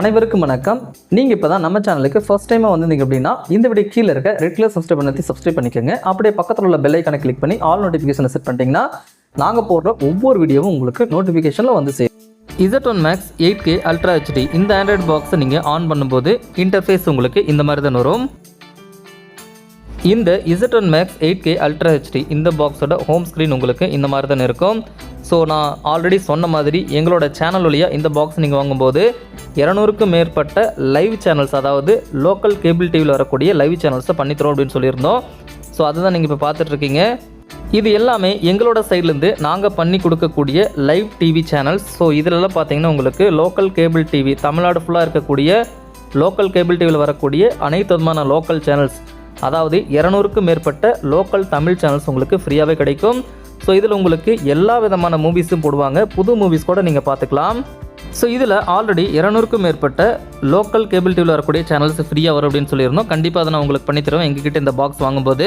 அனைவருக்கும் வணக்கம். நீங்கள் இப்போ தான் நம்ம சேனலுக்கு ஃபஸ்ட் டைமாக வந்திருந்தீங்க அப்படின்னா இந்த வீடியோ கீழே இருக்க ரெட் கலர் சப்ஸ்கிரைப் பண்ணி சப்ஸ்கிரைப் பண்ணிக்கோங்க. அப்படியே பக்கத்தில் உள்ள பெல் ஐக்கானை கிளிக் பண்ணி ஆல் நோட்டிஃபிகேஷனை செட் பண்ணிட்டீங்கன்னா நாங்கள் போடுற ஒவ்வொரு வீடியோவும் உங்களுக்கு நோட்டிஃபிகேஷனில் வந்து சேரும். Z one max eight K ultra HD இந்த ஆண்ட்ராய்டு பாக்ஸை நீங்கள் ஆன் பண்ணும்போது இன்டர்ஃபேஸ் உங்களுக்கு இந்த மாதிரி தான் வரும். இந்த Z one max eight K ultra HD இந்த பாக்ஸோட ஹோம் ஸ்க்ரீன் உங்களுக்கு இந்த மாதிரி தான் இருக்கும். ஸோ நான் ஆல்ரெடி சொன்ன மாதிரி எங்களோட சேனல் வழியாக இந்த பாக்ஸ் நீங்கள் வாங்கும்போது இரநூறுக்கும் மேற்பட்ட லைவ் சேனல்ஸ் அதாவது லோக்கல் கேபிள் டிவியில் வரக்கூடிய லைவ் சேனல்ஸை பண்ணித்தரோம் அப்படின்னு சொல்லியிருந்தோம். ஸோ அதுதான் நீங்கள் இப்போ பார்த்துட்ருக்கீங்க இது எல்லாமே எங்களோட சைட்லேருந்து நாங்கள் பண்ணி கொடுக்கக்கூடிய லைவ் டிவி சேனல்ஸ் ஸோ இதிலெல்லாம் பார்த்தீங்கன்னா உங்களுக்கு லோக்கல் கேபிள் டிவி தமிழ்நாடு ஃபுல்லாக இருக்கக்கூடிய லோக்கல் கேபிள் டிவியில் வரக்கூடிய அனைத்து விதமான லோக்கல் சேனல்ஸ் அதாவது இரநூறுக்கும் மேற்பட்ட லோக்கல் தமிழ் சேனல்ஸ் உங்களுக்கு ஃப்ரீயாகவே கிடைக்கும். ஸோ இதில் உங்களுக்கு எல்லா விதமான மூவிஸும் போடுவாங்க. புது மூவிஸ் கூட நீங்கள் பார்த்துக்கலாம் ஸோ இதில் ஆல்ரெடி இரநூறுக்கும் மேற்பட்ட லோக்கல் கேபிள் டிவியில் வரக்கூடிய சேனல்ஸ் ஃப்ரீயாக வரும் அப்படின்னு சொல்லியிருந்தோம். கண்டிப்பாக அதை நான் உங்களுக்கு பண்ணித்தருவேன் எங்ககிட்ட இந்த பாக்ஸ் வாங்கும்போது.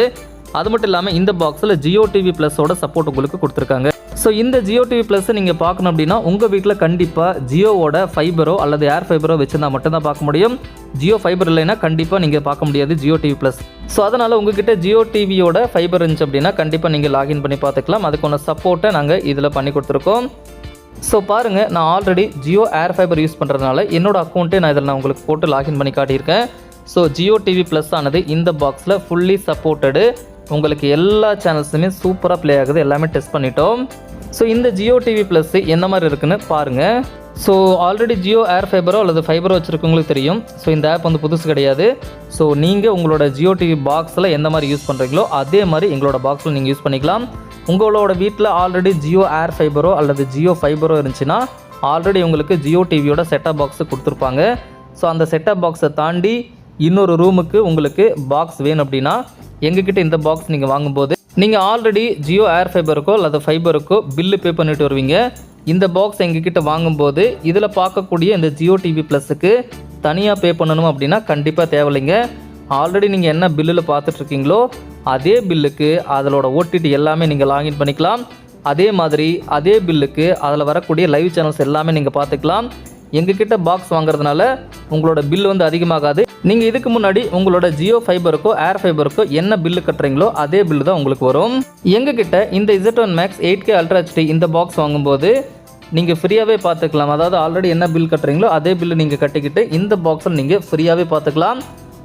அது மட்டும் இல்லாமல் இந்த பாக்ஸில் ஜியோ டிவி ப்ளஸோட சப்போர்ட் உங்களுக்கு கொடுத்துருக்காங்க. ஸோ இந்த ஜியோ டிவி ப்ளஸ் நீங்கள் பார்க்கணும் அப்படின்னா உங்கள் வீட்டில் கண்டிப்பாக ஜியோவோட ஃபைபரோ அல்லது ஏர் ஃபைபரோ வச்சுருந்தா மட்டும்தான் பார்க்க முடியும். ஜியோ ஃபைபர் இல்லைன்னா கண்டிப்பாக நீங்கள் பார்க்க முடியாது ஜியோ டிவி ப்ளஸ் ஸோ அதனால் உங்ககிட்ட ஜியோ டிவியோட ஃபைபர் இருந்துச்சு அப்படின்னா கண்டிப்பாக நீங்கள் லாகின் பண்ணி பார்த்துக்கலாம். அதுக்கான சப்போர்ட்டை நாங்கள் இதில் பண்ணி கொடுத்துருக்கோம். ஸோ பாருங்கள் நான் already Jio air fibre use பண்ணுறதுனால என்னோடய அக்கௌண்ட்டே நான் இதில் நான் உங்களுக்கு போட்டு லாகின் பண்ணி காட்டியிருக்கேன். ஸோ ஜியோ டிவி ப்ளஸ் ஆனது இந்த பாக்ஸில் ஃபுல்லி சப்போர்ட்டடு உங்களுக்கு எல்லா சேனல்ஸுமே சூப்பராக ப்ளே ஆகுது. எல்லாமே டெஸ்ட் பண்ணிட்டோம். ஸோ இந்த ஜியோ டிவி ப்ளஸ் என்ன மாதிரி இருக்குன்னு பாருங்கள் ஸோ ஆல்ரெடி ஜியோ ஏர் ஃபைபரோ அல்லது ஃபைபரோ வச்சுருக்கவங்களுக்கு தெரியும். ஸோ இந்த ஆப் வந்து புதுசு கிடையாது. ஸோ நீங்கள் உங்களோட ஜியோ டிவி பாக்ஸில் எந்த மாதிரி யூஸ் பண்ணுறீங்களோ அதே மாதிரி எங்களோட பாக்ஸில் நீங்கள் யூஸ் பண்ணிக்கலாம். உங்களோட வீட்டில் ஆல்ரெடி ஜியோ ஏர் ஃபைபரோ அல்லது ஜியோ ஃபைபரோ இருந்துச்சுன்னா ஆல்ரெடி உங்களுக்கு ஜியோ டிவியோட செட்டப் பாக்ஸு கொடுத்துருப்பாங்க. ஸோ அந்த செட்டப் பாக்ஸை தாண்டி இன்னொரு ரூமுக்கு உங்களுக்கு பாக்ஸ் வேணும் அப்படின்னா எங்ககிட்ட இந்த பாக்ஸ் நீங்கள் வாங்கும்போது நீங்கள் ஆல்ரெடி ஜியோ ஏர் ஃபைபருக்கோ அல்லது ஃபைபருக்கோ பில்லு பே பண்ணிட்டு வருவீங்க. இந்த பாக்ஸ் எங்ககிட்ட வாங்கும்போது இதில் பார்க்கக்கூடிய இந்த ஜியோ டிவி ப்ளஸுக்கு தனியாக பே பண்ணணும் அப்படின்னா கண்டிப்பாக தேவையில்லைங்க. ஆல்ரெடி நீங்கள் என்ன பில்லில் பார்த்துட்ருக்கீங்களோ அதே பில்லுக்கு அதோட ஓடிடி எல்லாமே நீங்கள் லாகின் பண்ணிக்கலாம். அதே மாதிரி அதே பில்லுக்கு அதில் வரக்கூடிய லைவ் சேனல்ஸ் எல்லாமே நீங்கள் பார்த்துக்கலாம். எங்ககிட்ட பாக்ஸ் வாங்குறதுனால உங்களோட பில் வந்து அதிகமாகாது. நீங்கள் இதுக்கு முன்னாடி உங்களோட ஜியோ ஃபைபருக்கோ ஏர் ஃபைபருக்கோ என்ன பில்லு கட்டுறீங்களோ அதே பில்லு தான் உங்களுக்கு வரும். எங்ககிட்ட இந்த Z one max eight K ultra HD இந்த பாக்ஸ் வாங்கும்போது நீங்கள் ஃப்ரீயாகவே பார்த்துக்கலாம். அதாவது ஆல்ரெடி என்ன பில் கட்டுறீங்களோ அதே பில்லு நீங்கள் கட்டிக்கிட்டு இந்த பாக்ஸை நீங்கள் ஃப்ரீயாகவே பார்த்துக்கலாம்.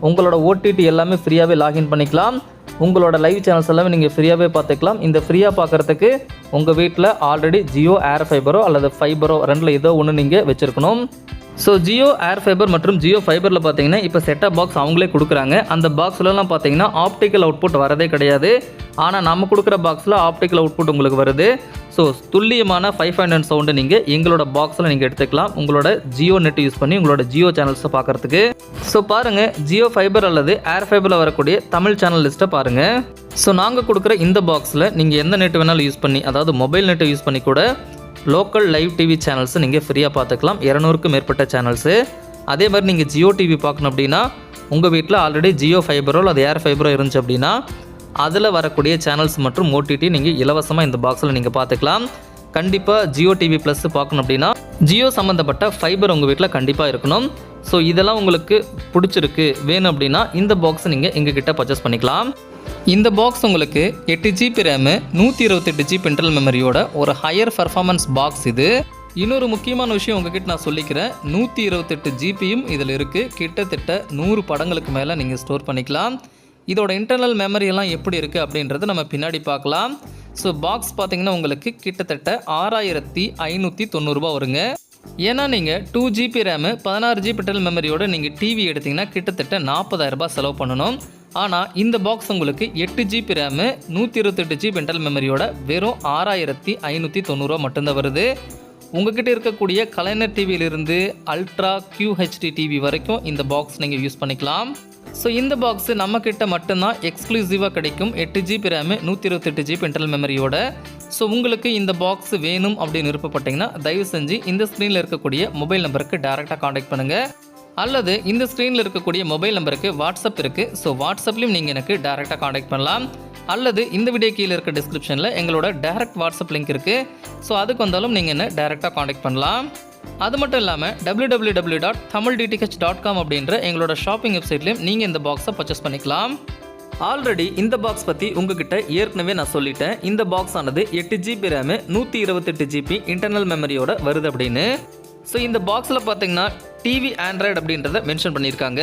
உங்களோட ஓடிடி எல்லாமே ஃப்ரீயாகவே லாகின் பண்ணிக்கலாம். உங்களோட லைவ் சேனல்ஸ் எல்லாமே நீங்கள் ஃப்ரீயாகவே பார்த்துக்கலாம். இந்த ஃப்ரீயாக பார்க்குறதுக்கு உங்கள் வீட்டில் ஆல்ரெடி ஜியோ ஏர் ஃபைபரோ அல்லது ஃபைபரோ ரெண்டில் ஏதோ ஒன்று நீங்கள் வச்சுருக்கணும். ஸோ ஜியோ ஏர் ஃபைபர் மற்றும் ஜியோ ஃபைபரில் பார்த்தீங்கன்னா இப்போ செட்டப் பாக்ஸ் அவங்களே கொடுக்குறாங்க. அந்த பாக்ஸ்லலாம் பார்த்தீங்கன்னா ஆப்டிக்கல் அவுட்புட் வரதே கிடையாது. ஆனால் நம்ம கொடுக்குற பாக்ஸில் ஆப்டிக்கல் அவுட்புட் உங்களுக்கு வருது. ஸோ துல்லியமான ஃபைவ் ஹண்ட்ரட் சவுண்டு நீங்கள் எங்களோட பாக்ஸில் நீங்கள் எடுத்துக்கலாம். உங்களோட ஜியோ நெட் யூஸ் பண்ணி உங்களோட ஜியோ சேனல்ஸை பார்க்குறதுக்கு ஸோ பாருங்கள் ஜியோ ஃபைபர் அல்லது ஏர் ஃபைபரில் வரக்கூடிய தமிழ் சேனல் லிஸ்ட்டை பாருங்கள் ஸோ நாங்கள் கொடுக்குற இந்த பாக்ஸில் நீங்கள் எந்த நெட் வேணாலும் யூஸ் பண்ணி அதாவது மொபைல் நெட்டை யூஸ் பண்ணி கூட லோக்கல் லைவ் டிவி சேனல்ஸை நீங்கள் ஃப்ரீயாக பார்த்துக்கலாம். இரநூறுக்கும் மேற்பட்ட சேனல்ஸு. அதே மாதிரி நீங்கள் ஜியோ டிவி பார்க்கணும் அப்படின்னா உங்கள் வீட்டில் ஆல்ரெடி ஜியோ ஃபைபரோ அல்லது ஏர் ஃபைபரோ இருந்துச்சு அப்படின்னா அதில் வரக்கூடிய சேனல்ஸ் மற்றும் ஓடிடி நீங்கள் இலவசமாக இந்த பாக்ஸில் நீங்கள் பார்த்துக்கலாம். கண்டிப்பாக ஜியோ டிவி ப்ளஸ் பார்க்கணும் அப்படின்னா ஜியோ சம்மந்தப்பட்ட ஃபைபர் உங்கள் வீட்டில் கண்டிப்பாக இருக்கணும். ஸோ இதெல்லாம் உங்களுக்கு பிடிச்சிருக்கு வேணும் அப்படின்னா இந்த பாக்ஸை நீங்கள் எங்ககிட்ட பர்ச்சேஸ் பண்ணிக்கலாம். இந்த பாக்ஸ் உங்களுக்கு எட்டு ஜிபி ரேமு நூற்றி இருபத்தெட்டு ஜிபி இன்டர்னல் மெமரியோட ஒரு ஹையர் பர்ஃபார்மன்ஸ் பாக்ஸ் இது. இன்னொரு முக்கியமான விஷயம் உங்ககிட்ட நான் சொல்லிக்கிறேன். நூற்றி இருபத்தெட்டு ஜிபியும் இதில் இருக்குது கிட்டத்தட்ட நூறு படங்களுக்கு மேலே நீங்கள் ஸ்டோர் பண்ணிக்கலாம். இதோட இன்டர்னல் மெமரி எல்லாம் எப்படி இருக்குது அப்படின்றத நம்ம பின்னாடி பார்க்கலாம். ஸோ பாக்ஸ் பார்த்தீங்கன்னா உங்களுக்கு கிட்டத்தட்ட ஆறாயிரத்தி ஐநூற்றி தொண்ணூறுரூபா வருங்க. ஏன்னா நீங்கள் டூ ஜிபி ரேமு பதினாறு ஜிபி இன்டர்னல் மெமரியோட நீங்கள் டிவி எடுத்தீங்கன்னா கிட்டத்தட்ட நாற்பதாயிரரூபா செலவு பண்ணணும். ஆனால் இந்த பாக்ஸ் உங்களுக்கு எட்டு ஜிபி ரேமு நூற்றி இருபத்தெட்டு ஜிபி இன்டர்னல் மெமரியோட வெறும் ஆறாயிரத்தி ஐநூற்றி தொண்ணூறுரூவா மட்டும்தான் வருது. உங்ககிட்ட இருக்கக்கூடிய கலைஞர் டிவியிலிருந்து அல்ட்ரா கியூஹெச்டி டிவி வரைக்கும் இந்த பாக்ஸ் நீங்கள் யூஸ் பண்ணிக்கலாம். ஸோ இந்த பாக்ஸ் நம்ம கிட்ட மட்டும்தான் எக்ஸ்க்ளூசிவாக கிடைக்கும். எட்டு ஜிபி ரேமு நூற்றி இருபத்தெட்டு ஜிபி இன்டர்னல் மெமரியோட ஸோ உங்களுக்கு இந்த பாக்ஸ் வேணும் அப்படின்னு விருப்பப்பட்டீங்கன்னா தயவு செஞ்சு இந்த ஸ்க்ரீனில் இருக்கக்கூடிய மொபைல் நம்பருக்கு டேரெக்டாக காண்டாக்ட் பண்ணுங்கள் அல்லது இந்த ஸ்க்ரீனில் இருக்கக்கூடிய மொபைல் நம்பருக்கு வாட்ஸ்அப் இருக்குது ஸோ வாட்ஸ்அப்லேயும் நீங்கள் எனக்கு டேரெக்டாக காண்டாக்ட் பண்ணலாம். அல்லது இந்த வீடியோ கீழே இருக்க டிஸ்கிரிப்ஷனில் எங்களோட டேரக்ட் வாட்ஸ்அப் லிங்க் இருக்குது ஸோ அதுக்கு வந்தாலும் நீங்கள் என்ன டேரெக்டாக காண்டாக்ட் பண்ணலாம். அது மட்டும் இல்லாமல் W dot Tamil dot com அப்படின்ற எங்களோட ஷாப்பிங் வெப்சைட்லையும் நீங்கள் இந்த பாக்ஸை பர்ச்சேஸ் பண்ணிக்கலாம். ஆல்ரெடி இந்த பாக்ஸ் பற்றி உங்ககிட்ட ஏற்கனவே நான் சொல்லிட்டேன். இந்த பாக்ஸ் ஆனது எட்டு ஜிபி ரேமு நூற்றி இருபத்தெட்டு ஜிபி இன்டர்னல் மெமரியோட வருது அப்படின்னு. ஸோ இந்த பாக்ஸில் பார்த்தீங்கன்னா டிவி ஆண்ட்ராய்டு அப்படின்றத மென்ஷன் பண்ணியிருக்காங்க.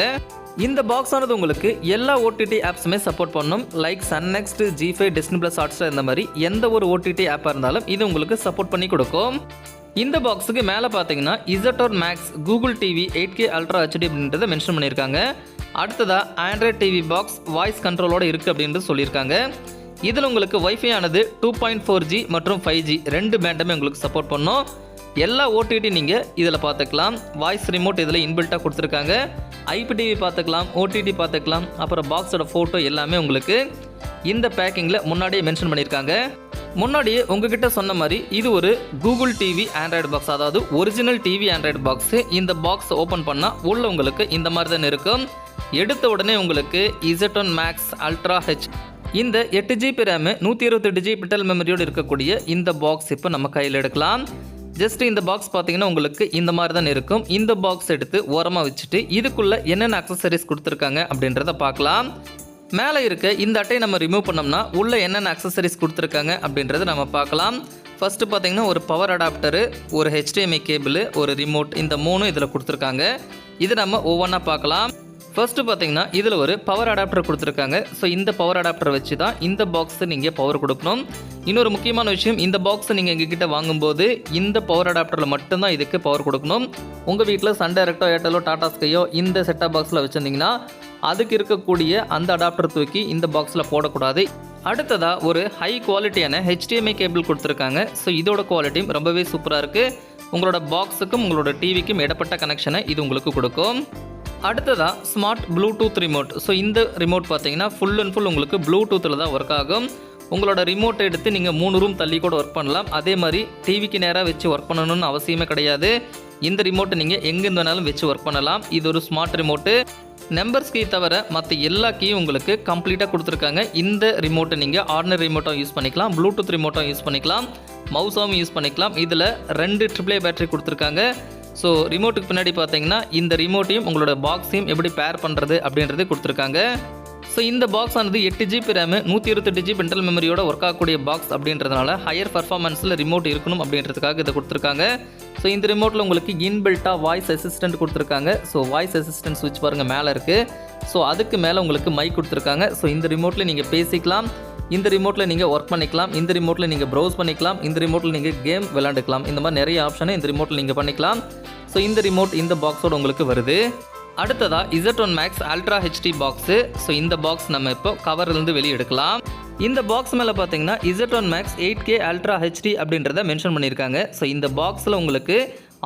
இந்த பாக்ஸ் ஆனது உங்களுக்கு எல்லா ஓடிடி ஆப்ஸுமே சப்போர்ட் பண்ணும். Like Sun Next ZEE five Disney plus Hotstar இந்த மாதிரி எந்த ஒரு ஓடிடி ஆப்பாக இருந்தாலும் இது உங்களுக்கு சப்போர்ட் பண்ணி கொடுக்கும். இந்த பாக்ஸுக்கு மேலே பார்த்தீங்கன்னா இசட்டோர் max Google TV eight K ultra HD அப்படின்றத மென்ஷன் பண்ணியிருக்காங்க. அடுத்ததாக ஆண்ட்ராய்ட் டிவி பாக்ஸ் வாய்ஸ் கண்ட்ரோலோட இருக்குது அப்படின்றது சொல்லியிருக்காங்க. இதில் உங்களுக்கு வைஃபை ஆனது டூ பாயிண்ட் ஃபோர் ஜி மற்றும் ஃபைவ் ஜி ரெண்டு பேண்டுமே உங்களுக்கு சப்போர்ட் பண்ணும். எல்லா ஓடிடி நீங்கள் இதில் பார்த்துக்கலாம் வாய்ஸ் ரிமோட் இதில் இன்பில்ட்டாக கொடுத்துருக்காங்க. ஐபிடிவி பார்த்துக்கலாம் ஓடிடி பார்த்துக்கலாம் அப்புறம் பாக்ஸோட ஃபோட்டோ எல்லாமே உங்களுக்கு இந்த பேக்கிங்கில் முன்னாடியே மென்ஷன் பண்ணியிருக்காங்க முன்னாடியே உங்ககிட்ட சொன்ன மாதிரி இது ஒரு கூகுள் டிவி ஆண்ட்ராய்டு பாக்ஸ் அதாவது ஒரிஜினல் டிவி ஆண்ட்ராய்டு பாக்ஸு இந்த பாக்ஸ் ஓப்பன் பண்ணால் உள்ள உங்களுக்கு இந்த மாதிரி தான் இருக்கும். எடுத்த உடனே உங்களுக்கு Z one max ultra H இந்த எட்டு ஜிபி ரேமு நூற்றி இருபத்தெட்டு ஜிபி பிட்டல் மெமரியோடு இருக்கக்கூடிய இந்த பாக்ஸ் இப்போ நம்ம கையில் எடுக்கலாம். ஜஸ்ட் இந்த பாக்ஸ் பார்த்தீங்கன்னா உங்களுக்கு இந்த மாதிரி தான் இருக்கும். இந்த பாக்ஸ் எடுத்து ஓரமாக வச்சுட்டு இதுக்குள்ளே என்னென்ன அக்சசரிஸ் கொடுத்துருக்காங்க அப்படின்றத பார்க்கலாம். மேலே இருக்க இந்த அட்டையை நம்ம ரிமூவ் பண்ணோம்னா உள்ளே என்னென்ன அக்சசரிஸ் கொடுத்துருக்காங்க அப்படின்றத நம்ம பார்க்கலாம். ஃபஸ்ட்டு பார்த்தீங்கன்னா ஒரு பவர் அடாப்டரு ஒரு ஹெச்டிஎம்ஐ கேபிள் ஒரு ரிமோட் இந்த மூணும் இதில் கொடுத்துருக்காங்க. இது நம்ம ஒவ்வொன்றா பார்க்கலாம். ஃபர்ஸ்ட் பார்த்தீங்கன்னா இதில் ஒரு பவர் அடாப்டர் கொடுத்துருக்காங்க. ஸோ இந்த பவர் அடாப்டர் வச்சு தான் இந்த பாக்ஸை நீங்கள் பவர் கொடுக்கணும். இன்னொரு முக்கியமான விஷயம் இந்த பாக்ஸை நீங்கள் எங்ககிட்ட வாங்கும்போது இந்த பவர் அடாப்டரில் மட்டும்தான் இதுக்கு பவர் கொடுக்கணும். உங்கள் வீட்டில் சன் டைரக்டோ ஏர்டெலோ டாடா ஸ்கையோ இந்த செட்டாப் பாக்ஸில் வச்சுருந்தீங்கன்னா அதுக்கு இருக்கக்கூடிய அந்த அடாப்டர் தூக்கி இந்த பாக்ஸில் போடக்கூடாது. அடுத்ததாக ஒரு ஹை குவாலிட்டியான ஹெச்டிஎம்ஐ கேபிள் கொடுத்துருக்காங்க. ஸோ இதோட குவாலிட்டியும் ரொம்பவே சூப்பராக இருக்குது உங்களோட பாக்ஸுக்கும் உங்களோட டிவிக்கும் இடப்பட்ட கனெக்ஷனை இது உங்களுக்கு கொடுக்கும். அடுத்ததாக ஸ்மார்ட் ப்ளூடூத் ரிமோட் ஸோ இந்த ரிமோட் பார்த்தீங்கன்னா ஃபுல் அண்ட் ஃபுல் உங்களுக்கு ப்ளூடூத்தில் தான் ஒர்க் ஆகும். உங்களோட ரிமோட்டை எடுத்து நீங்கள் மூணு ரூம் தள்ளி கூட ஒர்க் பண்ணலாம். அதே மாதிரி டிவிக்கு நேராக வச்சு ஒர்க் பண்ணணும்னு அவசியமே கிடையாது. இந்த ரிமோட்டை நீங்கள் எங்கேருந்து வேணாலும் வச்சு ஒர்க் பண்ணலாம். இது ஒரு ஸ்மார்ட் ரிமோட்டு நம்பர்ஸ் கீ தவிர மற்ற எல்லா கீயும் உங்களுக்கு கம்ப்ளீட்டாக கொடுத்துருக்காங்க. இந்த ரிமோட்டை நீங்கள் ஆர்டினரி ரிமோட்டாக யூஸ் பண்ணிக்கலாம். ப்ளூடூத் ரிமோட்டாக யூஸ் பண்ணிக்கலாம். மவுஸாகவும் யூஸ் பண்ணிக்கலாம். இதில் ரெண்டு ட்ரிபிளே பேட்டரி கொடுத்துருக்காங்க. ஸோ ரிமோட்டுக்கு பின்னாடி பார்த்தீங்கன்னா இந்த ரிமோட்டையும் உங்களோட பாக்ஸையும் எப்படி பேர் பண்ணுறது அப்படின்றது கொடுத்துருக்காங்க. ஸோ இந்த பாக்ஸ் ஆனது எட்டு ஜிபி ரேமு நூற்றி இருபத்தெட்டு ஜிபி இன்டல் மெமரியோட ஒர்க் ஆகக்கூடிய பாக்ஸ் அப்படின்றதுனால ஹையர் பர்ஃபார்மன்ஸில் ரிமோட் இருக்கணும் அப்படின்றதுக்காக இதை கொடுத்துருக்காங்க. ஸோ இந்த ரிமோட்டில் உங்களுக்கு இன்பில்ட்டாக வாய்ஸ் அசிஸ்டன்ட் கொடுத்துருக்காங்க. ஸோ வாய்ஸ் அசிஸ்டன்ட் சுவிட்ச் பாருங்கள் மேலே இருக்குது ஸோ அதுக்கு மேலே உங்களுக்கு மைக் கொடுத்துருக்காங்க. ஸோ இந்த ரிமோட்டில் நீங்கள் பேசிக்கலாம். இந்த ரிமோட்டில் நீங்கள் ஒர்க் பண்ணிக்கலாம் இந்த ரிமோட்டில் நீங்கள் ப்ரௌஸ் பண்ணிக்கலாம் இந்த ரிமோட்டில் நீங்கள் கேம் விளாண்டுக்கலாம் இந்த மாதிரி நிறைய ஆப்ஷனை இந்த ரிமோட்டில் நீங்கள் பண்ணிக்கலாம். ஸோ இந்த ரிமோட் இந்த பாக்ஸோட உங்களுக்கு வருது. அடுத்ததா Z one max ultra HD box so இந்த பாக்ஸ் நம்ம இப்போ கவர்லேருந்து வெளியே எடுக்கலாம். இந்த பாக்ஸ் மேலே பார்த்தீங்கன்னா Z one max eight K ultra HD அப்படின்றத மென்ஷன் பண்ணியிருக்காங்க. ஸோ இந்த பாக்ஸில் உங்களுக்கு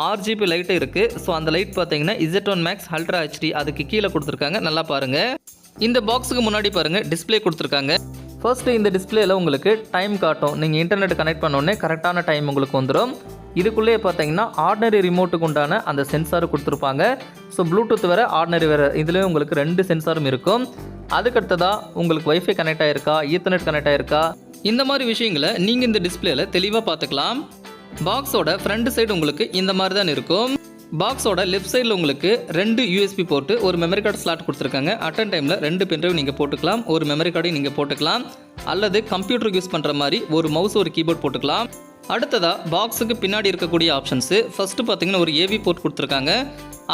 ஆர்ஜிபி லைட்டு இருக்குது ஸோ அந்த லைட் பார்த்தீங்கன்னா Z one max ultra HD அதுக்கு கீழே கொடுத்துருக்காங்க. நல்லா பாருங்கள் இந்த பாக்ஸுக்கு முன்னாடி பாருங்கள் டிஸ்ப்ளே கொடுத்துருக்காங்க. ஃபர்ஸ்ட்டு இந்த டிஸ்பிளேயில் உங்களுக்கு டைம் காட்டும். நீங்கள் இன்டர்நெட் கனெக்ட் பண்ணோடனே கரெக்டான டைம் உங்களுக்கு வந்துடும் இதுக்குள்ளேயே பார்த்தீங்கன்னா ஆர்டினரி ரிமோட்டுக்கு உண்டான அந்த சென்சார் கொடுத்துருப்பாங்க. ஸோ ப்ளூடூத் வேறு ஆர்டினரி வேறு இதுலேயும் உங்களுக்கு ரெண்டு சென்சாரும் இருக்கும். அதுக்கடுத்ததாக உங்களுக்கு ஒய்ஃபை கனெக்ட் ஆகிருக்கா ஈத்தர்நெட் கனெக்ட் ஆயிருக்கா? இந்த மாதிரி விஷயங்களை நீங்கள் இந்த டிஸ்பிளேயில் தெளிவாக பார்த்துக்கலாம். பாக்ஸோட ஃப்ரண்ட் சைடு உங்களுக்கு இந்த மாதிரி தான் இருக்கும். பாக்ஸோட லெஃப்ட் சைடில் உங்களுக்கு ரெண்டு யூஎஸ்பி போட்டு ஒரு மெமரி கார்டு ஸ்லாட் கொடுத்துருக்காங்க. அட்டன் டைமில் ரெண்டு பென்ட்ரைவ் நீங்கள் போட்டுக்கலாம். ஒரு மெமரி கார்டையும் நீங்கள் போட்டுக்கலாம். அல்லது கம்ப்யூட்டருக்கு யூஸ் பண்ணுற மாதிரி ஒரு மவுஸ் ஒரு கீபோர்ட் போட்டுக்கலாம். அடுத்ததாக பாக்ஸுக்கு பின்னாடி இருக்கக்கூடிய ஆப்ஷன்ஸு ஃபஸ்ட்டு பார்த்தீங்கன்னா ஒரு ஏவி போர்ட் கொடுத்துருக்காங்க.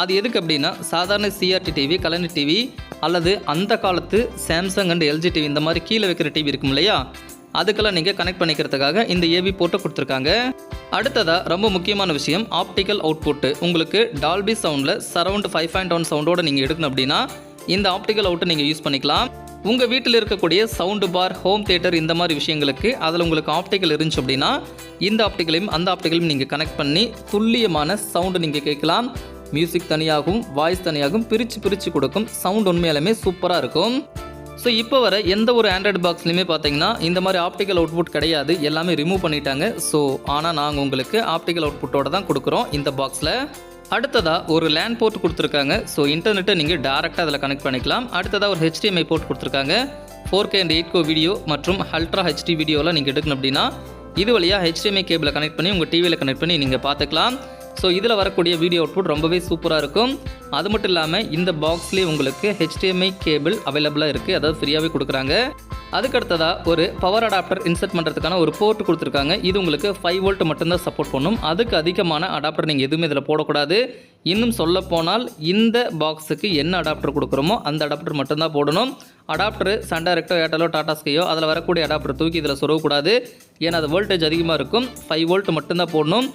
அது எதுக்கு அப்படின்னா சாதாரண சிஆர்டி டிவி கலனி டிவி அல்லது அந்த காலத்து சாம்சங் அண்ட் எல்ஜி டிவி இந்த மாதிரி கீழே வைக்கிற டிவி இருக்கும் இல்லையா? அதுக்கெல்லாம் நீங்கள் கனெக்ட் பண்ணிக்கிறதுக்காக இந்த ஏவி போர்ட்டை கொடுத்துருக்காங்க. அடுத்ததாக ரொம்ப முக்கியமான விஷயம் ஆப்டிக்கல் அவுட்புட்டு உங்களுக்கு டால்பி சவுண்டில் சரவுண்ட் ஃபைவ் பாயிண்ட் ஒன் சவுண்டோட நீங்கள் எடுக்கணும் அப்படின்னா இந்த ஆப்டிக்கல் அவுட்டை நீங்கள் யூஸ் பண்ணிக்கலாம். உங்கள் வீட்டில் இருக்கக்கூடிய சவுண்டு பார் ஹோம் தியேட்டர் இந்த மாதிரி விஷயங்களுக்கு அதில் உங்களுக்கு ஆப்டிக்கல் இருந்துச்சு அப்படின்னா இந்த ஆப்டிக்கலையும் அந்த ஆப்டிக்கலையும் நீங்கள் கனெக்ட் பண்ணி துல்லியமான சவுண்டு நீங்கள் கேட்கலாம். மியூசிக் தனியாகவும் வாய்ஸ் தனியாகவும் பிரித்து பிரித்து கொடுக்கும் சவுண்ட் உண்மையாலுமே சூப்பராக இருக்கும். ஸோ இப்போ வர எந்த ஒரு ஆண்ட்ராய்டு பாக்ஸ்லையுமே பார்த்தீங்கன்னா இந்த மாதிரி ஆப்டிக்கல் அவுட்புட் கிடையாது. எல்லாமே ரிமூவ் பண்ணிட்டாங்க. ஸோ ஆனால் நாங்கள் உங்களுக்கு ஆப்டிக்கல் அவுட்புட்டோட தான் கொடுக்குறோம் இந்த பாக்ஸில் அடுத்ததாக ஒரு லேண்ட் போர்ட் கொடுத்துருக்காங்க. ஸோ இன்டர்நெட்டை நீங்கள் டேரெக்டாக அதில் கனெக்ட் பண்ணிக்கலாம். அடுத்ததாக ஒரு ஹெச்டிஎம்ஐ போர்ட் கொடுத்துருக்காங்க. Four K and eight K video மற்றும் அல்ட்ரா ஹெச்டி வீடியோலாம் நீங்கள் எடுக்கணும் அப்படின்னா இது வழியாக ஹெச்டிஎம்ஐ கேபிளை கனெக்ட் பண்ணி உங்கள் டிவியில் கனெக்ட் பண்ணி நீங்கள் பார்த்துக்கலாம் ஸோ இதில் வரக்கூடிய வீடியோ அவுட்புட் ரொம்பவே சூப்பராக இருக்கும். அது மட்டும் இல்லாமல் இந்த பாக்ஸ்லேயே உங்களுக்கு ஹெச்டிஎம்ஐ கேபிள் அவைலபிளாக இருக்குது அதாவது ஃப்ரீயாகவே கொடுக்குறாங்க. அதுக்கடுத்ததாக ஒரு பவர் அடாப்டர் இன்சர்ட் பண்ணுறதுக்கான ஒரு போர்ட் கொடுத்துருக்காங்க. இது உங்களுக்கு ஃபைவ் வோல்ட் மட்டும்தான் சப்போர்ட் பண்ணும். அதுக்கு அதிகமான அடாப்டர் நீங்கள் எதுவுமே இதில் போடக்கூடாது. இன்னும் சொல்ல போனால் இந்த பாக்ஸுக்கு என்ன அடாப்டர் கொடுக்குறோமோ அந்த அடாப்டர் மட்டும்தான் போடணும். அடாப்டர் சன் டைரக்டோ ஏர்டெலோ டாடா அதில் வரக்கூடிய அடாப்டர் தூக்கி இதில் சொருகக்கூடாது. ஏன்னா அது வோல்டேஜ் அதிகமாக இருக்கும். ஃபைவ் வோல்ட் மட்டும்தான் போடணும்.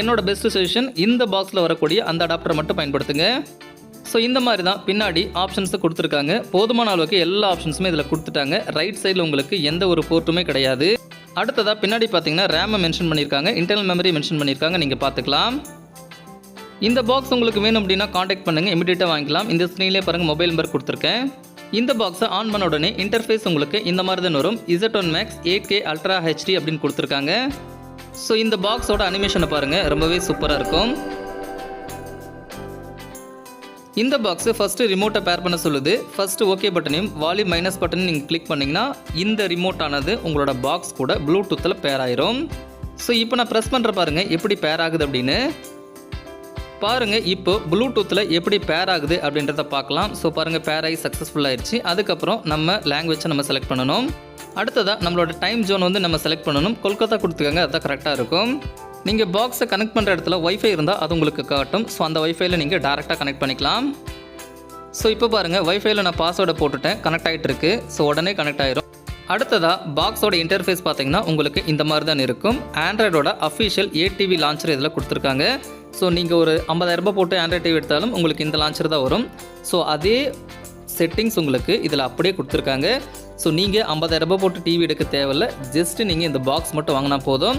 என்னோட பெஸ்ட் சொல்யூஷன் இந்த பாக்ஸில் வரக்கூடிய அந்த அடாப்டரை மட்டும் பயன்படுத்துங்க. ஸோ இந்த மாதிரி தான் பின்னாடி ஆப்ஷன்ஸை கொடுத்துருக்காங்க. போதுமான அளவுக்கு எல்லா ஆப்ஷன்ஸுமே இதில் கொடுத்துட்டாங்க. ரைட் சைடில் உங்களுக்கு எந்த ஒரு போர்ட்டுமே கிடையாது. அடுத்ததாக பின்னாடி பார்த்தீங்கன்னா ரேமை மென்ஷன் பண்ணியிருக்காங்க. இன்டர்னல் மெமரி மென்ஷன் பண்ணியிருக்காங்க. நீங்கள் பார்த்துக்கலாம். இந்த பாக்ஸ் உங்களுக்கு வேணும் அப்படின்னா காண்டாக்ட் பண்ணுங்கள் இமிடியேட்டாக வாங்கிக்கலாம். இந்த ஸ்க்ரீன்லேயே பாருங்கள் மொபைல் நம்பர் கொடுத்துருக்கேன். இந்த பாக்ஸை ஆன் பண்ண உடனே இன்டர்ஃபேஸ் உங்களுக்கு இந்த மாதிரி தான் வரும் Z one max eight K ultra HD அப்படின்னு கொடுத்துருக்காங்க. ஸோ இந்த பாக்ஸோட அனிமேஷனை பாருங்கள் ரொம்பவே சூப்பராக இருக்கும். இந்த பாக்ஸு ஃபஸ்ட்டு ரிமோட்டை பேர் பண்ண சொல்லுது. ஃபஸ்ட்டு ஓகே பட்டனையும் வால்யூம் மைனஸ் பட்டனையும் நீங்கள் கிளிக் பண்ணிங்கன்னா இந்த ரிமோட் ஆனது உங்களோட பாக்ஸ் கூட ப்ளூடூத்தில் பேர் ஆயிரும். ஸோ இப்போ நான் ப்ரெஸ் பண்ணுற பாருங்கள் எப்படி பேர் ஆகுது அப்படின்னு. பாருங்கள் இப்போ ப்ளூடூத்தில் எப்படி பேர் ஆகுது அப்படின்றத பார்க்கலாம். ஸோ பாருங்கள் பேர் ஆகி சக்ஸஸ்ஃபுல் ஆயிடுச்சு. அதுக்கப்புறம் நம்ம லாங்குவேஜை நம்ம செலக்ட் பண்ணணும். அடுத்ததாக நம்மளோட டைம் ஜோன் வந்து நம்ம செலக்ட் பண்ணணும். கொல்கத்தா கொடுத்துக்கோங்க அதுதான் கரெக்டாக இருக்கும். நீங்கள் பாக்ஸை கனெக்ட் பண்ணுற இடத்துல ஒய்ஃபை இருந்தால் அது உங்களுக்கு காட்டும். ஸோ அந்த ஒய்ஃபைல நீங்கள் டேரெக்டாக கனெக்ட் பண்ணிக்கலாம். ஸோ இப்போ பாருங்கள் ஒய்ஃபைல நான் பாஸ்வேர்டை போட்டுட்டேன். கனெக்ட் ஆகிட்டு இருக்கு. ஸோ உடனே கனெக்ட் ஆயிரும். அடுத்ததாக பாக்ஸோட இன்டர்ஃபேஸ் பார்த்தீங்கன்னா உங்களுக்கு இந்த மாதிரி தான் இருக்கும். ஆண்ட்ராய்டோட அஃபிஷியல் ஏடிவி லான்ச்சர் இதில் கொடுத்துருக்காங்க. ஸோ நீங்கள் ஒரு 50000 ரூபாய் போட்டு ஆண்ட்ராய்ட் டிவி எடுத்தாலும் உங்களுக்கு இந்த லான்ச்சர் தான் வரும். ஸோ அதே செட்டிங்ஸ் உங்களுக்கு இதில் அப்படியே கொடுத்துருக்காங்க. ஸோ நீங்கள் 50000 ரூபாய் போட்டு டிவி எடுக்க தேவையில்ல. ஜஸ்ட்டு நீங்கள் இந்த பாக்ஸ் மட்டும் வாங்கினா போதும்.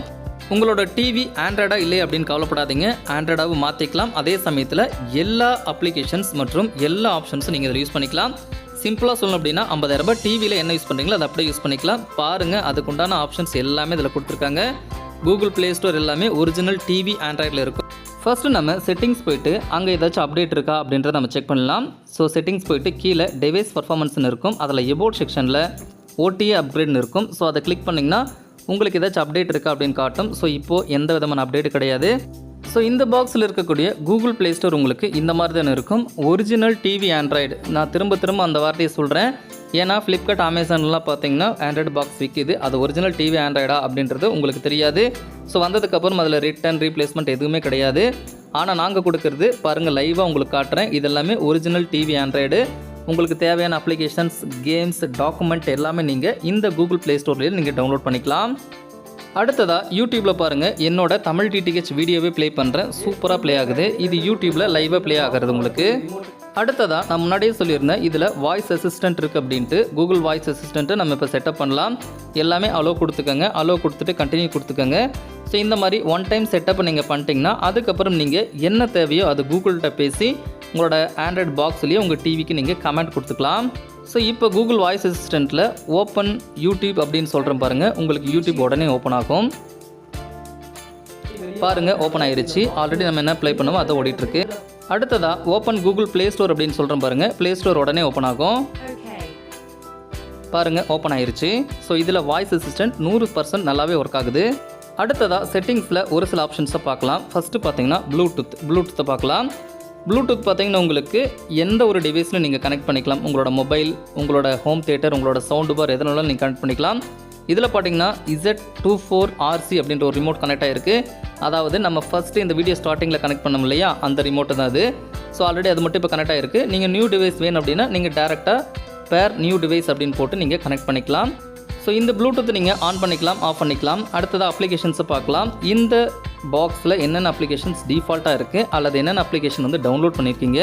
உங்களோட டிவி ஆண்ட்ராய்டா இல்லை அப்படின்னு கவலைப்படாதீங்க. ஆண்ட்ராய்டாவும் மாற்றிக்கலாம் அதே சமயத்தில் எல்லா அப்ளிகேஷன்ஸ் மற்றும் எல்லா ஆப்ஷன்ஸும் நீங்கள் இதில் யூஸ் பண்ணிக்கலாம். சிம்பிளாக சொல்லணும் அப்படின்னா 50000 ரூபாய் டிவியில் என்ன யூஸ் பண்ணுறீங்களோ அதை அப்படியே யூஸ் பண்ணிக்கலாம். பாருங்கள் அதுக்குண்டான ஆப்ஷன்ஸ் எல்லாமே இதில் கொடுத்துருக்காங்க. கூகுள் ப்ளே ஸ்டோர் எல்லாமே ஒரிஜினல் டிவி ஆண்ட்ராய்டில் இருக்கும். ஃபஸ்ட்டு நம்ம செட்டிங்ஸ் போயிட்டு அங்கே ஏதாச்சும் அப்டேட் இருக்கா அப்படின்றத நம்ம செக் பண்ணலாம். ஸோ செட்டிங்ஸ் போயிட்டு கீழே டிவைஸ் பர்ஃபார்மன்ஸ்னு இருக்கும். அதில் எபோட் செக்ஷனில் ஓடிஏ அப்கிரேட்னு இருக்கும். ஸோ அதை கிளிக் பண்ணிங்கன்னா உங்களுக்கு ஏதாச்சும் அப்டேட் இருக்கா அப்படின்னு காட்டும். ஸோ இப்போது எந்த விதமான அப்டேட் கிடையாது. ஸோ இந்த பாக்ஸில் இருக்கக்கூடிய கூகுள் ப்ளே ஸ்டோர் உங்களுக்கு இந்த மாதிரி தானே இருக்கும். ஒரிஜினல் டிவி ஆண்ட்ராய்டு நான் திரும்ப திரும்ப அந்த வார்த்தையை சொல்கிறேன் ஏன்னா ஃப்ளிப்கார்ட் அமேசான்லாம் பார்த்தீங்கன்னா ஆண்ட்ராய்டு பாக்ஸ் விற்கிது அது ஒரிஜினல் டிவி ஆண்ட்ராய்டா அப்படின்றது உங்களுக்கு தெரியாது. ஸோ வந்ததுக்கப்புறம் அதில் ரிட்டர்ன் ரீப்ளேஸ்மெண்ட் எதுவுமே கிடையாது. ஆனால் நாங்கள் கொடுக்குறது பாருங்கள் லைவாக உங்களுக்கு காட்டுறேன். இதெல்லாமே ஒரிஜினல் டிவி ஆண்ட்ராய்டு உங்களுக்கு தேவையான அப்ளிகேஷன்ஸ் கேம்ஸ் டாக்குமெண்ட் எல்லாமே நீங்கள் இந்த கூகுள் ப்ளே ஸ்டோர்லேயே நீங்கள் டவுன்லோட் பண்ணிக்கலாம். அடுத்ததாக யூடியூப்பில் பாருங்கள் என்னோட தமிழ் டிடிஹெச் வீடியோவே ப்ளே பண்ணுறேன் சூப்பராக ப்ளே ஆகுது. இது யூடியூப்பில் லைவாக ப்ளே ஆகிறது உங்களுக்கு. அடுத்ததாக நான் முன்னாடியே சொல்லியிருந்தேன் இதில் வாய்ஸ் அசிஸ்டன்ட் இருக்குது அப்படின்ட்டு. கூகுள் வாய்ஸ் அசிஸ்டண்ட்டை நம்ம இப்போ செட்டப் பண்ணலாம். எல்லாமே அலோ கொடுத்துக்கோங்க. அலோ கொடுத்துட்டு கண்டினியூ கொடுத்துக்கோங்க. ஸோ இந்த மாதிரி ஒன் டைம் செட்டப் நீங்கள் பண்ணிட்டீங்கன்னா அதுக்கப்புறம் நீங்கள் என்ன தேவையோ அது கூகுள்கிட்ட பேசி உங்களோட ஆண்ட்ராய்டு பாக்ஸ்லேயே உங்கள் டிவிக்கு நீங்கள் கமெண்ட் கொடுத்துக்கலாம். ஸோ இப்போ கூகுள் வாய்ஸ் அசிஸ்டண்ட்டில் ஓப்பன் யூடியூப் அப்படின்னு சொல்கிறேன் பாருங்கள் உங்களுக்கு யூடியூப் உடனே ஓப்பன் ஆகும். பாருங்கள் ஓப்பன் ஆயிருச்சு. ஆல்ரெடி நம்ம என்ன ப்ளே பண்ணுவோம் அதை ஓடிட்டுருக்கு அடுத்ததாக ஓப்பன் கூகுள் ப்ளே ஸ்டோர் அப்படின்னு சொல்கிறேன் பாருங்கள் ப்ளே ஸ்டோர் உடனே ஓப்பன் ஆகும். பாருங்கள் ஓப்பன் ஆயிருச்சு. ஸோ இதில் வாய்ஸ் அசிஸ்டன்ட் நூறு பர்சன்ட் நல்லாவே ஒர்க் ஆகுது. அடுத்ததாக செட்டிங்ஸில் ஒரு சில ஆப்ஷன்ஸை பார்க்கலாம். ஃபஸ்ட்டு பார்த்தீங்கன்னா ப்ளூடூத் ப்ளூடூத்தை பார்க்கலாம். ப்ளூடூத் பார்த்தீங்கன்னா உங்களுக்கு எந்த ஒரு டிவைஸில் நீங்கள் கனெக்ட் பண்ணிக்கலாம். உங்களோட மொபைல் உங்களோட ஹோம் தியேட்டர் உங்களோட சவுண்டு பார் எதனாலும் நீங்கள் கனெக்ட் பண்ணிக்கலாம். இதில் பார்த்தீங்கன்னா இசட் டூ ஃபோர் ஆர்சி அப்படின்ற ஒரு ரிமோட் கனெக்ட் ஆகிருக்கு அதாவது நம்ம ஃபஸ்ட்டு இந்த வீடியோ ஸ்டார்டிங்கில் கனெக்ட் பண்ணோம் இல்லையா? அந்த ரிமோட்டு தான் அது. ஸோ ஆல்ரெடி அது மட்டும் இப்போ கனெக்ட் ஆகிருக்கு நீங்கள் நியூ டிவைஸ் வேணும் அப்படின்னா நீங்கள் டேரெக்டாக பேர் நியூ டிவைஸ் அப்படின்னு போட்டு நீங்கள் கனெக்ட் பண்ணிக்கலாம். ஸோ இந்த ப்ளூடூத் நீங்கள் ஆன் பண்ணிக்கலாம் ஆஃப் பண்ணிக்கலாம். அடுத்ததாக அப்ளிகேஷன்ஸை பார்க்கலாம். இந்த பாக்ஸில் என்னென்ன அப்ளிகேஷன்ஸ் டிஃபால்ட்டாக இருக்குது அல்லது என்னென்ன அப்ளிகேஷன் வந்து டவுன்லோட் பண்ணியிருக்கீங்க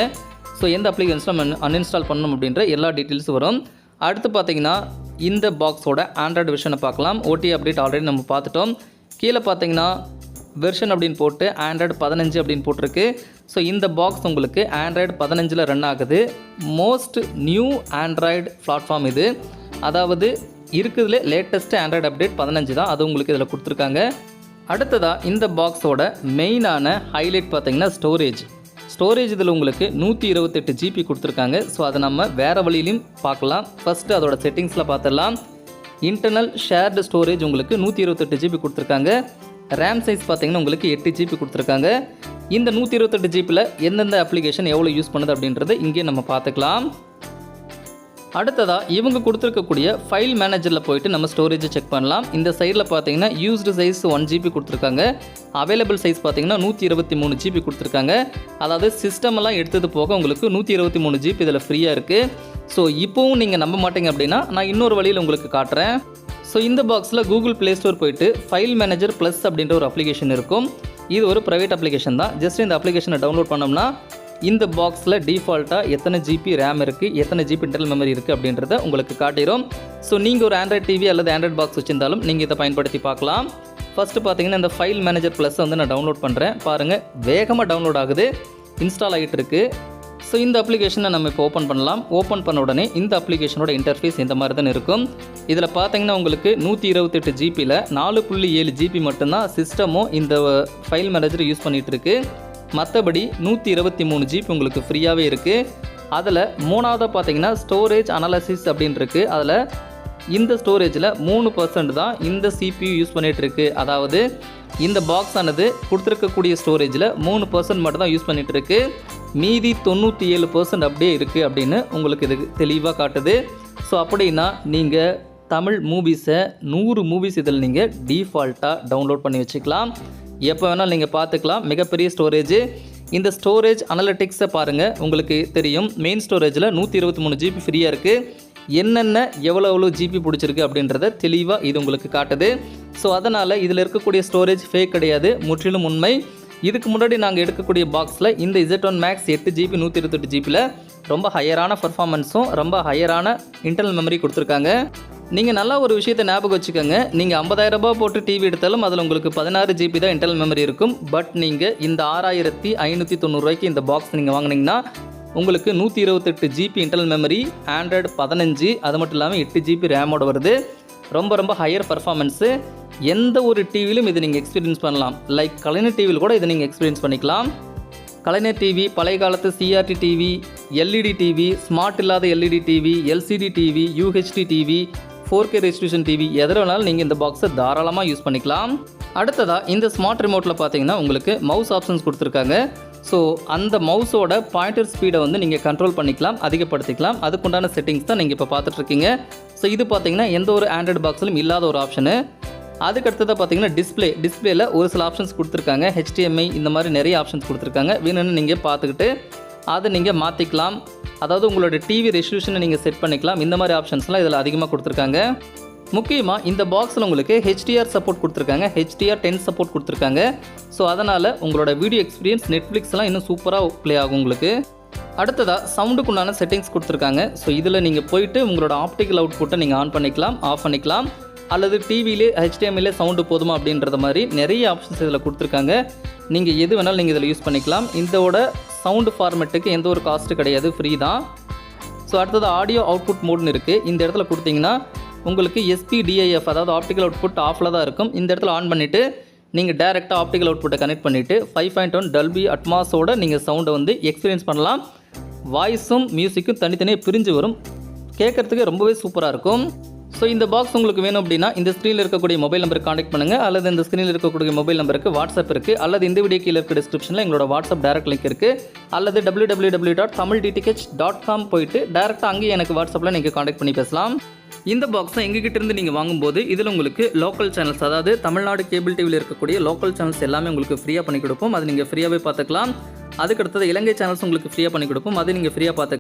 ஸோ எந்த அப்ளிகேஷன்ஸ் நம்ம அன்இன்ஸ்டால் பண்ணணும் அப்படின்ற எல்லா டீட்டெயில்ஸும் வரும். அடுத்து பார்த்தீங்கன்னா இந்த பாக்ஸோட ஆண்ட்ராய்டு வெர்ஷனை பார்க்கலாம். ஓடி அப்டேட் ஆல்ரெடி நம்ம பார்த்துட்டோம். கீழே பார்த்தீங்கன்னா வெர்ஷன் அப்படின்னு போட்டு ஆண்ட்ராய்டு பதினஞ்சு அப்படின்னு போட்டிருக்கு. ஸோ இந்த பாக்ஸ் உங்களுக்கு ஆண்ட்ராய்டு பதினஞ்சில் ரன் ஆகுது. மோஸ்ட் நியூ ஆண்ட்ராய்டு பிளாட்ஃபார்ம் இது. அதாவது இருக்குதுல லேட்டஸ்ட்டு ஆண்ட்ராய்டு அப்டேட் பதினஞ்சு தான். அது உங்களுக்கு இதில் கொடுத்துருக்காங்க. அடுத்ததாக இந்த பாக்ஸோட மெயினான ஹைலைட் பார்த்தீங்கன்னா ஸ்டோரேஜ் ஸ்டோரேஜ் இதில் உங்களுக்கு நூற்றி இருபத்தெட்டு ஜிபி கொடுத்துருக்காங்க. ஸோ அதை நம்ம வேறு வழியிலையும் பார்க்கலாம். ஃபஸ்ட்டு அதோட செட்டிங்ஸில் பார்த்துடலாம். இன்டர்னல் ஷேர்டு ஸ்டோரேஜ் உங்களுக்கு நூற்றி இருபத்தெட்டு ஜிபி கொடுத்துருக்காங்க. ரேம் சைஸ் பார்த்தீங்கன்னா உங்களுக்கு எட்டு ஜிபி கொடுத்துருக்காங்க. இந்த நூற்றி இருபத்தெட்டு ஜிபியில் எந்தெந்த அப்ளிகேஷன் எவ்வளோ யூஸ் பண்ணுது அப்படின்றத இங்கே நம்ம பார்த்துக்கலாம். அடுத்ததாக இவங்க கொடுத்துருக்கக்கூடிய ஃபைல் மேனேஜரில் போயிட்டு நம்ம ஸ்டோரேஜை செக் பண்ணலாம். இந்த சைடில் பார்த்தீங்கன்னா யூஸ்டு சைஸ் ஒன் ஜிபி கொடுத்துருக்காங்க. அவைலபிள் சைஸ் பார்த்தீங்கன்னா நூற்றி இருபத்தி மூணு ஜிபி கொடுத்துருக்காங்க. அதாவது சிஸ்டமெல்லாம் எடுத்தது போக உங்களுக்கு நூற்றி இருபத்தி மூணு ஜிபி இதில் ஃப்ரீயாக இருக்குது ஸோ இப்போவும் நீங்கள் நம்ப மாட்டீங்க அப்படின்னா நான் இன்னொரு வழியில் உங்களுக்கு காட்டுறேன். ஸோ இந்த பாக்ஸில் கூகுள் ப்ளே ஸ்டோர் போயிட்டு ஃபைல் மேனேஜர் ப்ளஸ் அப்படின்ற ஒரு அப்ளிகேஷன் இருக்கும். இது ஒரு ப்ரைவேட் அப்ளிகேஷன் தான். ஜஸ்ட் இந்த அப்ளிகேஷனை டவுன்லோட் பண்ணோம்னா இந்த பாக்ஸில் டிஃபால்ட்டாக எத்தனை ஜிபி ரேம் இருக்குது எத்தனை ஜிபி இன்டர்னல் மெமரி இருக்குது அப்படின்றத உங்களுக்கு காட்டிடும். ஸோ நீங்கள் ஒரு ஆண்ட்ராய்ட் டிவி அல்லது ஆண்ட்ராய்ட் பாக்ஸ் வச்சிருந்தாலும் நீங்கள் இதை பயன்படுத்தி பார்க்கலாம். ஃபஸ்ட்டு பார்த்தீங்கன்னா இந்த ஃபைல் மேனேஜர் ப்ளஸ் வந்து நான் டவுன்லோட் பண்ணுறேன் பாருங்கள் வேகமாக டவுன்லோட் ஆகுது. இன்ஸ்டால் ஆகிட்டு இருக்குது ஸோ இந்த அப்ளிகேஷனை நம்ம இப்போ ஓப்பன் பண்ணலாம். ஓப்பன் பண்ண உடனே இந்த அப்ளிகேஷனோட இன்டர்ஃபேஸ் இந்த மாதிரி தான் இருக்கும். இதில் பார்த்தீங்கன்னா உங்களுக்கு நூற்றி இருபத்தெட்டு ஜிபியில் நாலு புள்ளி ஏழு ஜிபி மட்டும்தான் சிஸ்டமும் இந்த ஃபைல் மேனேஜர் யூஸ் பண்ணிகிட்டுருக்கு மற்றபடி நூற்றி இருபத்தி மூணு ஜிபி உங்களுக்கு ஃப்ரீயாகவே இருக்குது அதில் மூணாவதாக பார்த்தீங்கன்னா ஸ்டோரேஜ் அனாலிசிஸ் அப்படின்னு அதில் இந்த ஸ்டோரேஜில் மூணு பர்சன்ட் தான் இந்த CPU யூஸ் பண்ணிகிட்ருக்கு அதாவது இந்த பாக்ஸ் ஆனது கொடுத்துருக்கக்கூடிய ஸ்டோரேஜில் மூணு பர்சன்ட் மட்டும் தான் யூஸ் பண்ணிகிட்ருக்கு மீதி தொண்ணூற்றி ஏழு பர்சன்ட் அப்படியே இருக்குது அப்படின்னு உங்களுக்கு இது தெளிவாக காட்டுது. ஸோ அப்படின்னா நீங்கள் தமிழ் மூவிஸை நூறு மூவிஸ் இதில் நீங்கள் டீஃபால்ட்டாக டவுன்லோட் பண்ணி வச்சுக்கலாம். எப்போ வேணாலும் நீங்கள் பார்த்துக்கலாம். மிகப்பெரிய ஸ்டோரேஜ் இந்த ஸ்டோரேஜ் அனலிட்டிக்ஸை பாருங்கள் உங்களுக்கு தெரியும். மெயின் ஸ்டோரேஜில் நூற்றி இருபத்தி மூணு ஜிபி ஃப்ரீயாக இருக்குது என்னென்ன எவ்வளோ எவ்வளோ ஜிபி பிடிச்சிருக்கு அப்படின்றத தெளிவாக இது உங்களுக்கு காட்டுது. ஸோ அதனால் இதில் இருக்கக்கூடிய ஸ்டோரேஜ் ஃபேக் கிடையாது முற்றிலும் உண்மை. இதுக்கு முன்னாடி நாங்கள் எடுக்கக்கூடிய பாக்ஸில் இந்த இசட் ஒன் மேக்ஸ் எட்டு ஜிபி நூற்றி இருபத்தெட்டு ஜிபியில் ரொம்ப ஹையரான பர்ஃபார்மன்ஸும் ரொம்ப ஹையரான இன்டர்னல் மெமரி கொடுத்துருக்காங்க. நீங்கள் நல்லா ஒரு விஷயத்தை ஞாபகம் வச்சுக்கோங்க. நீங்கள் 50000 ரூபாய் போட்டு டிவி எடுத்தாலும் அதில் உங்களுக்கு பதினாறு ஜிபி தான் இன்டர்னல் மெமரி இருக்கும். பட் நீங்கள் இந்த ஆறாயிரத்தி ஐநூற்றி தொண்ணூறுரூவாய்க்கு இந்த பாக்ஸ் நீங்கள் வாங்குனீங்கன்னா உங்களுக்கு நூற்றி இருபத்தெட்டு ஜிபி இன்டர்னல் மெமரி ஆண்ட்ராய்டு பதினஞ்சு அது மட்டும் இல்லாமல் எட்டு ஜிபி ரேமோட வருது. ரொம்ப ரொம்ப ஹையர் பர்ஃபார்மன்ஸு எந்த ஒரு டிவியிலும் இதை நீங்கள் எக்ஸ்பீரியன்ஸ் பண்ணலாம். லைக் கலைஞர் டிவியில் கூட இதை நீங்கள் எக்ஸ்பீரியன்ஸ் பண்ணிக்கலாம். கலைஞர் டிவி பழைய காலத்து CRT TV LED TV smart இல்லாத LED TV LCD TV UHD TV four K resolution TV எதில் வேணாலும் நீங்கள் இந்த பாக்ஸை தாராளமாக யூஸ் பண்ணிக்கலாம். அடுத்ததாக இந்த ஸ்மார்ட் ரிமோட்டில் பார்த்தீங்கன்னா உங்களுக்கு மவுஸ் ஆப்ஷன்ஸ் கொடுத்துருக்காங்க. ஸோ அந்த மவுஸோட பாயிண்டர் ஸ்பீடை வந்து நீங்கள் கண்ட்ரோல் பண்ணிக்கலாம் அதிகப்படுத்திக்கலாம். அதுக்குண்டான செட்டிங்ஸ் தான் நீங்கள் இப்போ பார்த்துட்ருக்கீங்க ஸோ இது பார்த்தீங்கன்னா எந்த ஒரு ஆண்ட்ராய்டு பாக்ஸிலும் இல்லாத ஒரு ஆப்ஷனு அதுக்கு அடுத்ததாக பார்த்தீங்கன்னா டிஸ்ப்ளே டிஸ்பிளேல ஒரு சில ஆப்ஷன்ஸ் கொடுத்துருக்காங்க. ஹெச்டிஎம்ஐ இந்த மாதிரி நிறைய ஆப்ஷன்ஸ் கொடுத்துருக்காங்க. வேணும்னு நீங்கள் பார்த்துக்கிட்டு அதை நீங்கள் மாற்றிக்கலாம் அதாவது உங்களோட டிவி ரெசல்யூஷனை நீங்கள் செட் பண்ணிக்கலாம். இந்த மாதிரி ஆப்ஷன்ஸ்லாம் இதில் அதிகமாக கொடுத்துருக்காங்க. முக்கியமாக இந்த பாக்ஸில் உங்களுக்கு ஹெச்டிஆர் சப்போர்ட் கொடுத்துருக்காங்க. ஹெச்டிஆர் டென் சப்போர்ட் கொடுத்துருக்காங்க. ஸோ அதனால் உங்களோட வீடியோ எக்ஸ்பீரியன்ஸ் நெட்ஃப்ளிக்ஸ்லாம் இன்னும் சூப்பராக ப்ளே ஆகும் உங்களுக்கு. அடுத்ததாக சவுண்டுக்கு உண்டான செட்டிங்ஸ் கொடுத்துருக்காங்க. ஸோ இதில் நீங்கள் போயிட்டு உங்களோட ஆப்டிக்கல் அவுட்புட்டை நீங்கள் ஆன் பண்ணிக்கலாம் ஆஃப் பண்ணிக்கலாம். அல்லது டிவிலே ஹெச்டிஎம்மிலே சவுண்டு போதுமா அப்படின்றத மாதிரி நிறைய ஆப்ஷன்ஸ் இதில் கொடுத்துருக்காங்க. நீங்கள் எது வேணாலும் நீங்கள் இதில் யூஸ் பண்ணிக்கலாம். இதோட சவுண்டு ஃபார்மேட்டுக்கு எந்த ஒரு காஸ்ட்டு கிடையாது ஃப்ரீ தான். ஸோ அடுத்தது ஆடியோ அவுட்புட் மோட்னு இருக்குது இந்த இடத்துல கொடுத்தீங்கன்னா உங்களுக்கு எஸ்பிடிஐஎஃப் அதாவது ஆப்டிக்கல் அவுட்புட் ஆஃபில் தான் இருக்கும். இந்த இடத்துல ஆன் பண்ணிவிட்டு நீங்கள் டேரெக்டாக ஆப்டிக்கல் அவுட்புட்டை கனெக்ட் பண்ணிவிட்டு ஃபைவ் பாயிண்ட் ஒன் டல்பி அட்மாஸோட நீங்கள் சவுண்டை வந்து எக்ஸ்பீரியன்ஸ் பண்ணலாம். வாய்ஸும் மியூசிக்கும் தனித்தனியாக பிரிஞ்சு வரும். கேட்குறதுக்கு ரொம்பவே சூப்பராக இருக்கும். ஸோ இந்த பாக்ஸ் உங்களுக்கு வேணும் அப்படின்னா இந்த ஸ்க்ரீனில் இருக்கக்கூடிய மொபைல் நம்பருக்கு காண்டக்ட் பண்ணுங்கள் அல்லது இந்த ஸ்க்ரீனில் இருக்கக்கூடிய மொபைல் நம்பருக்கு வாட்ஸ்அப் இருக்குது அல்லது இந்த வீடியோ கீழே இருக்க டிஸ்கிரிப்ஷனில் எங்களோட வாட்ஸ்அப் டேரக்ட் லிங்க் இருக்குது அல்லது W W W dot Tamil DTH dot com போயிட்டு டேரெக்டாக அங்கேயே எனக்கு வாட்ஸ்அப்பில் நீங்கள் காண்டக்ட் பண்ணி பேசலாம். இந்த பாக்ஸை எங்ககிட்ட இருந்து நீங்கள் வாங்கும்போது இதில் உங்களுக்கு லோக்கல் சேனல்ஸ் அதாவது தமிழ்நாடு கேபிள் டிவியில் இருக்கக்கூடிய லோக்கல் சேனல்ஸ் எல்லாமே உங்களுக்கு ஃப்ரீயாக பண்ணி கொடுப்போம். அது நீங்கள் ஃப்ரீயாகவே பார்த்துக்கலாம். அதுக்கடுத்தது இலங்கை சேனல்ஸ் உங்களுக்கு ஃப்ரீயாக பண்ணி கொடுப்போம். அது நீங்கள் ஃப்ரீயாக பார்த்து